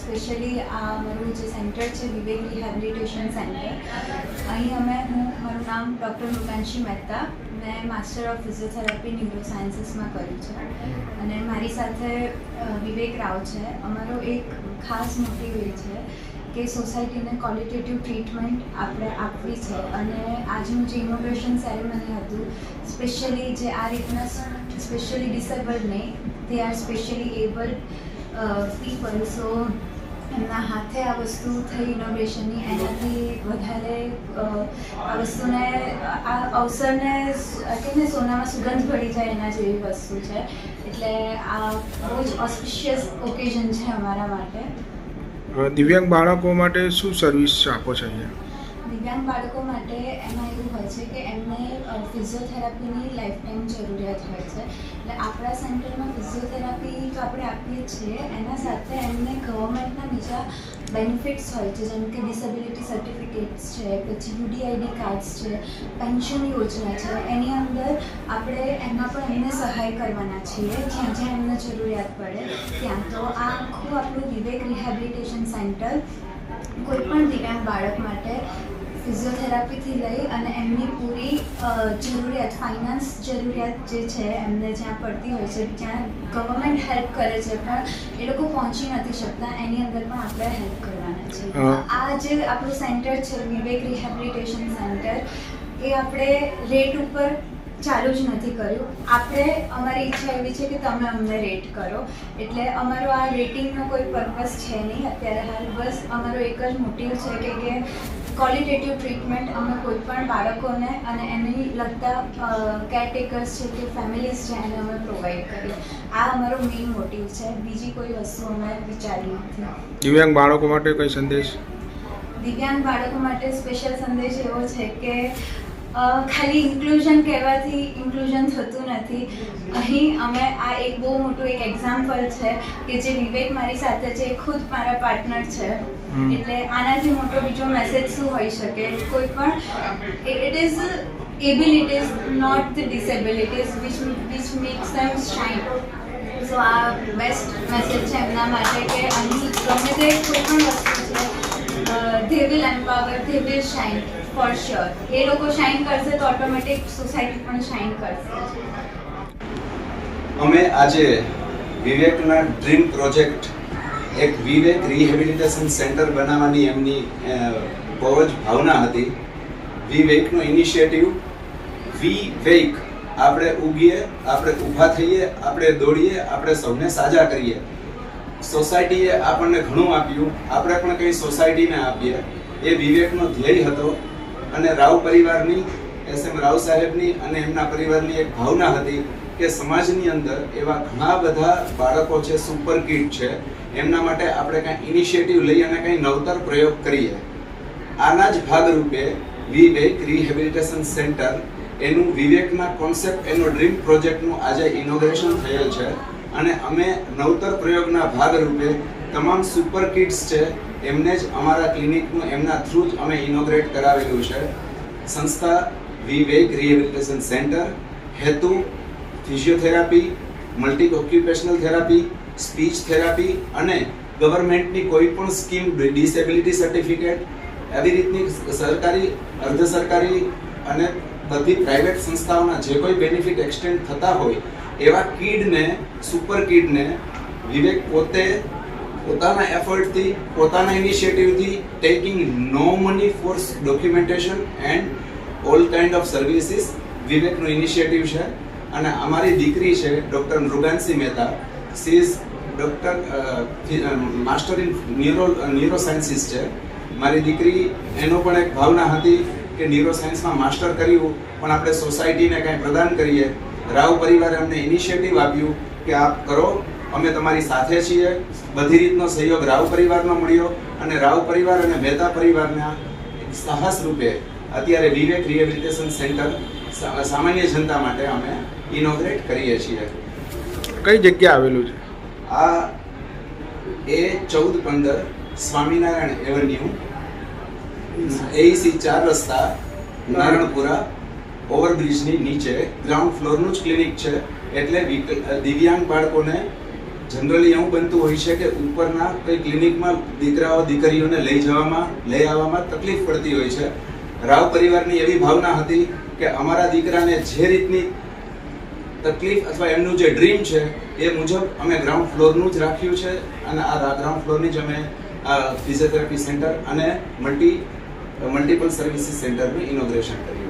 Specially આ મારું જે સેન્ટર છે, વિવેક રિહેબિલિટેશન સેન્ટર, અહીં અમે, હું, મારું નામ ડૉક્ટર મૃગાંશી મહેતા, મેં માસ્ટર ઓફ ફિઝિયોથેરાપી ન્યુરોસાયન્સીસમાં કર્યું છે. અને મારી સાથે વિવેક રાવ છે. અમારો એક ખાસ મોટિવ એ છે કે સોસાયટીને ક્વોલિટેટિવ ટ્રીટમેન્ટ આપણે આપવી છે. અને આજનું જે ઇનોગ્રેશન સેરેમની હતું સ્પેશિયલી જે આ રીતના સ્પેશિયલી ડિસેબલ્ડ નહીં તે are specially able people so એમના હાથે આ વસ્તુ થઈ ઇનોવેશનની એનાથી વધારે આ વસ્તુને, આ અવસરને કે સોનામાં સુગંધ ભળી જાય એના જેવી વસ્તુ છે. એટલે આ બહુ જ ઓસ્પિશિયસ ઓકેઝન છે અમારા માટે. દિવ્યાંગ બાળકો માટે શું સર્વિસ આપો છો અહીંયા? દિવ્યાંગ બાળકો માટે એમાં એવું હોય છે કે એમને ફિઝિયોથેરાપીની લાઈફ ટાઈમ જરૂરિયાત હોય છે. એટલે આપણા સેન્ટરમાં ફિઝિયોથેરાપી તો આપણે આપીએ છીએ. એના સાથે એમને ગવર્મેન્ટના બીજા બેનિફિટ્સ હોય છે, જેમ કે ડિસેબિલિટી સર્ટિફિકેટ્સ છે, પછી યુડીઆઈડી કાર્ડ્સ છે પેન્શન યોજના છે. એની અંદર આપણે એમાં પણ એમને સહાય કરવાના છીએ, જ્યાં જ્યાં એમને જરૂરિયાત પડે ત્યાં. તો આ આખું આપણું વિવેક રિહેબિલિટેશન સેન્ટર કોઈ પણ દિવ્યાંગ બાળક માટે ફિઝિયોથેરાપીથી લઈ અને એમની પૂરી જરૂરિયાત ફાઇનાન્સ જરૂરિયાત જે છે એમને જ્યાં પડતી હોય છે જ્યાં ગવર્મેન્ટ હેલ્પ કરે છે પણ એ લોકો પહોંચી નથી શકતા એની અંદર પણ આપણે હેલ્પ કરવાના છે. આ જે આપણું સેન્ટર છે વિવેક રિહેબિલિટેશન સેન્ટર એ આપણે રેટ ઉપર ચાલુ જ નથી કર્યું. આપણે અમારી ઈચ્છા એવી છે કે તમે અમને રેટ કરો. એટલે અમારો આ રેટિંગનો કોઈ પર્પઝ છે નહીં. અત્યારે હાલ બસ અમારો એક જ મોટિવ છે કે કે ક્વોલિટેટિવ ટ્રીટમેન્ટ અમે કોઈ પણ બાળકોને અને એની લગતા કેરટેકર્સ છે કે ફેમિલીઝ છે એને અમે પ્રોવાઈડ કરીએ. આ અમારો મેઇન મોટિવ છે. બીજી કોઈ વસ્તુ અમે વિચારી નથી. દિવ્યાંગ બાળકો માટે કોઈ સંદેશ? દિવ્યાંગ બાળકો માટે સ્પેશિયલ સંદેશ એવો છે કે ખાલી ઇન્ક્લુઝન કહેવાથી ઇન્ક્લુઝન થતું નથી. અહીં અમે આ એક બહુ મોટું એક એક્ઝામ્પલ છે કે જે વિવેક મારી સાથે છે ખુદ મારા પાર્ટનર છે. એટલે આનાથી મોટો બીજો મેસેજ શું હોઈ શકે? કોઈ પણ it is abilities not the disabilities which which makes them shine so આ બેસ્ટ મેસેજ છે એમના માટે કે અહીં ગમે તે કોઈ પણ વસ્તુ છે they will empower they will shine for sure એ લોકો શાઇન કરશે તો ઓટોમેટિક સોસાયટી પણ શાઇન કરશે. અમે આજે વિવેકના ડ્રીમ પ્રોજેક્ટ એક વિવેક રિહેબિલિટેશન સેન્ટર બનાવવાની એમની બહુ જ ભાવના હતી. વિવેકનો ઇનિશિયેટિવ વી વેક આપણે ઉગીએ, આપણે ઊભા થઈએ, આપણે દોડીએ, આપણે સૌને સાજા કરીએ. સોસાયટીએ આપણને ઘણું આપ્યું. આપણે પણ કંઈ સોસાયટીને આપીએ. એ વિવેકનો ધ્યેય હતો. અને રાવ પરિવારની, એસ એમ રાવ સાહેબની અને એમના પરિવારની એક ભાવના હતી કે સમાજની અંદર એવા ઘણા બધા બાળકો છે સુપર કિડ છે. એમના માટે આપણે કાંઈ ઇનિશિયેટિવ લઈ અને કંઈ નવતર પ્રયોગ કરીએ. આના જ ભાગરૂપે વિવેક રિહેબિલિટેશન સેન્ટર એનું વિવેકના કોન્સેપ્ટ એનો ડ્રીમ પ્રોજેક્ટનું આજે ઇનોગ્રેશન થયેલ છે. અને અમે નવતર પ્રયોગના ભાગરૂપે તમામ સુપર કિડ્સ છે એમને જ અમારા ક્લિનિકનું, એમના થ્રુ જ અમે ઇનોગ્રેટ કરાવેલું છે. સંસ્થા વિવેક રિહેબિલિટેશન સેન્ટર હેતુ physiotherapy multi occupational therapy speech therapy અને ગવર્મેન્ટની કોઈ પણ સ્કીમ ડિસેબિલિટી સર્ટિફિકેટ આવી રીતની સરકારી, અર્ધ સરકારી અને બધી પ્રાઇવેટ સંસ્થાઓના જે કોઈ બેનિફિટ એક્સટેન્ડ થતા હોય, એવા કીડને સુપર કીડને વિવેક પોતે પોતાના એફર્ટથી, પોતાના ઇનિશિયેટિવથી taking no money for documentation and all kind of services વિવેકનો initiative છે. અને અમારી દીકરી છે doctor Mrigansinh Mehta. She is doctor master in neuro neurosciences છે. મારી દીકરી એનો પણ એક ભાવના હતી કે ન્યુરોસાયન્સમાં માસ્ટર કર્યું, પણ આપણે સોસાયટીને કાંઈ પ્રદાન કરીએ. રાવ પરિવારે અમને ઇનિશિયેટિવ આપ્યું કે આપ કરો અમે તમારી સાથે છીએ. બધી રીતનો સહયોગ રાવ પરિવારનો મળ્યો અને રાવ પરિવાર અને મહેતા પરિવારના સાહસ રૂપે અત્યારે વિવેક રિહેબિલિટેશન સેન્ટર સામાન્ય જનતા માટે અમે ઇનોગ્રેટ કરીએ છીએ. કઈ જગ્યા આવેલું છે? આ એ ચૌદ પંદર સ્વામિનારાયણ એવન્યુ એઈસી ચાર રસ્તા નારણપુરા ઓવરબ્રિજની નીચે ગ્રાઉન્ડ ફ્લોરનું જ ક્લિનિક છે. એટલે દિવ્યાંગ બાળકોને જનરલી એવું બનતું હોય છે કે ઉપરના કોઈ ક્લિનિકમાં દીકરાઓ, દીકરીઓને લઈ જવામાં, લઈ આવવામાં તકલીફ પડતી હોય છે. રાવ પરિવારની એવી ભાવના હતી કે અમારા દીકરાને જે રીતની તકલીફ અથવા એમનું જે ડ્રીમ છે એ મુજબ અમે ગ્રાઉન્ડ ફ્લોરનું જ રાખ્યું છે અને આ ગ્રાઉન્ડ ફ્લોરની જ અમે આ ફિઝિયોથેરાપી સેન્ટર અને મલ્ટી મલ્ટિપલ સર્વિસીસ સેન્ટરનું ઇનોગ્રેશન કર્યું.